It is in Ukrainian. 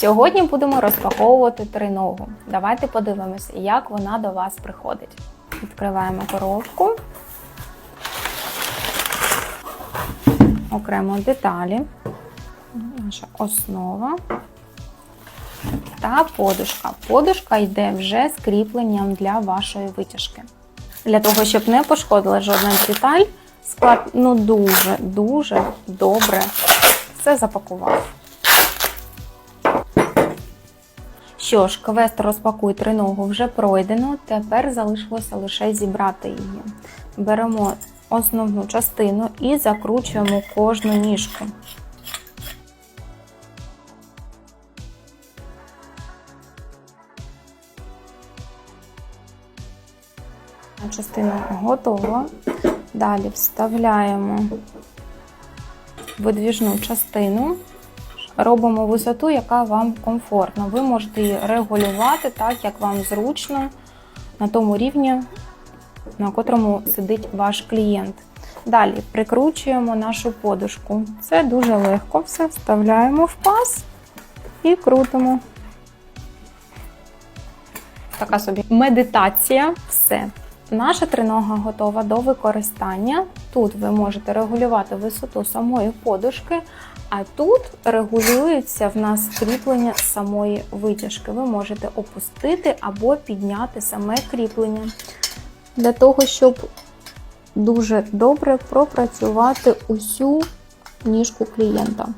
Сьогодні будемо розпаковувати триногу. Давайте подивимося, як вона до вас приходить. Відкриваємо коробку. Окремо деталі. Наша основа. Та подушка. Подушка йде вже з кріпленням для вашої витяжки. Для того, щоб не пошкодила жодна деталь, склад ну дуже, дуже добре все запакував. Що ж, квест розпакуй триногу вже пройдено. Тепер залишилося лише зібрати її. Беремо основну частину і закручуємо кожну ніжку. Частина готова. Далі вставляємо видвіжну частину, робимо висоту, яка вам комфортна. Ви можете її регулювати так, як вам зручно, на тому рівні, на котрому сидить ваш клієнт. Далі прикручуємо нашу подушку. Це дуже легко, все вставляємо в паз і крутимо. Така собі медитація. Все. Наша тринога готова до використання. Тут ви можете регулювати висоту самої подушки, а тут регулюється в нас кріплення самої витяжки. Ви можете опустити або підняти саме кріплення для того, щоб дуже добре пропрацювати усю ніжку клієнта.